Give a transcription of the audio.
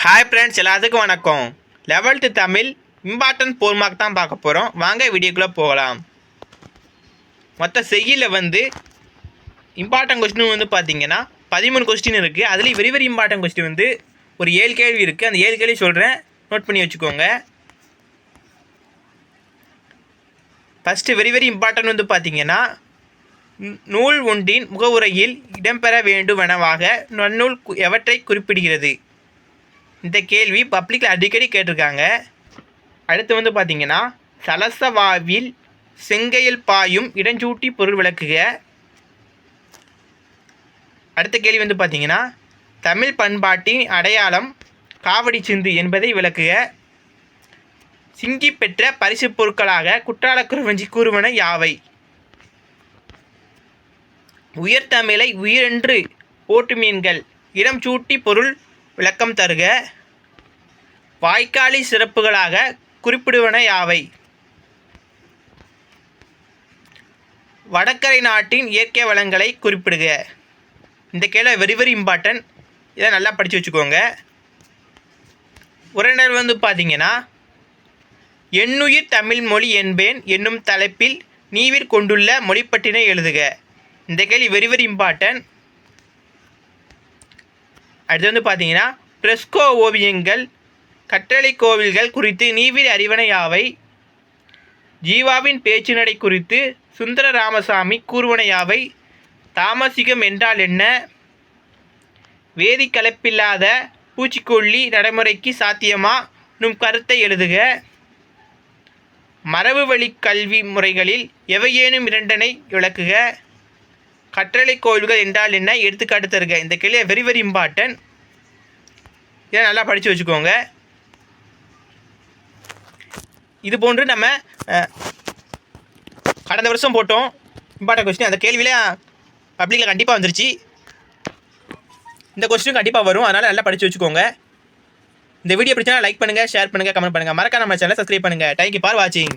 Hi friends எல்லாத்துக்கும் வணக்கம். Eleventh Tamil important four mark தான் பார்க்க போகிறோம் வாங்க வீடியோக்குள்ளே போகலாம். மொத்த செய்யில் வந்து இம்பார்ட்டன்ட் கொஸ்டின் வந்து பார்த்தீங்கன்னா பதிமூணு கொஸ்டின் இருக்குது அதுலேயும் வெரி வெரி இம்பார்ட்டன்ட் கொஸ்டின் வந்து ஒரு ஏழு கேள்வி இருக்குது அந்த ஏழு கேள்வி சொல்கிறேன் நோட் பண்ணி வச்சுக்கோங்க. ஃபஸ்ட்டு வெரி வெரி இம்பார்ட்டன்ட் வந்து பார்த்தீங்கன்னா நூல் ஒன்றின் முகவுரையில் இடம்பெற வேண்டுமெனவாக நன்னூல் எவற்றை குறிப்பிடுகிறது? இந்த கேள்வி பப்ளிக்கில் அடிக்கடி கேட்டிருக்காங்க. அடுத்து வந்து பார்த்தீங்கன்னா சலசவாவில் செங்கையில் பாயும் இடஞ்சூட்டி பொருள் விளக்குக. அடுத்த கேள்வி வந்து பார்த்தீங்கன்னா தமிழ் பண்பாட்டின் அடையாளம் காவடி சிந்து என்பதை விளக்குக. சிங்கி பெற்ற பரிசு பொருட்களாக குற்றால குருவஞ்சி கூறுவன யாவை? உயர்தமிழை உயிரென்று போட்டு மீன்கள் இடம் சூட்டி பொருள் விளக்கம் தருக. வாய்க்காலி சிறப்புகளாக குறிப்பிடுவன யாவை? வடக்கரை நாட்டின் இயற்கை வளங்களை குறிப்பிடுக. இந்த கேள்வி வெரி வெரி இம்பார்ட்டன்ட் இதை நல்லா படித்து வச்சுக்கோங்க. உரைநடை வந்து பார்த்தீங்கன்னா எண்ணுயிர் தமிழ் மொழி என்பேன் என்னும் தலைப்பில் நீவிர் கொண்டுள்ள மொழிப்பட்டினை எழுதுக. இந்த கேள்வி வெரி வெரி இம்பார்ட்டன்ட் அடுத்து வந்து பார்த்தீங்கன்னா பிரெஸ்கோ ஓவியங்கள் கற்றளை கோவில்கள் குறித்து நீவிர் அறிவனையாவை ஜீவாவின் பேச்சு நடை குறித்து சுந்தர ராமசாமி கூறுவனையாவை தாமசிகம் என்றால் என்ன? வேதி கலப்பில்லாத பூச்சிக்கொல்லி நடைமுறைக்கு சாத்தியமா? நும் கருத்தை எழுதுக. மரபு வழி கல்வி முறைகளில் எவையேனும் இரண்டனை விளக்குக. கற்றளை கோவில்கள் என்றால் என்ன? எடுத்துக்காட்டு தருக. இந்த கேள்வி வெரி வெரி இம்பார்ட்டன்ட் இதை நல்லா படித்து வச்சுக்கோங்க. இது போன்று நம்ம கடந்த வருஷம் போட்டோம். இம்பார்ட்டன்ட் கொஸ்டின் அந்த கேள்வியில பப்ளிக்கில் கண்டிப்பாக வந்துருச்சு. இந்த கொஸ்டின் கண்டிப்பாக வரும். அதனால் நல்லா படித்து வச்சுக்கோங்க. இந்த வீடியோ பிடிச்சா லைக் பண்ணுங்கள் ஷேர் பண்ணுங்கள் கமெண்ட் பண்ணுங்கள் மறக்காம நம்ம சேனலை சப்ஸ்கிரைப் பண்ணுங்கள் தேங்க்யூ ஃபார் வாட்சிங்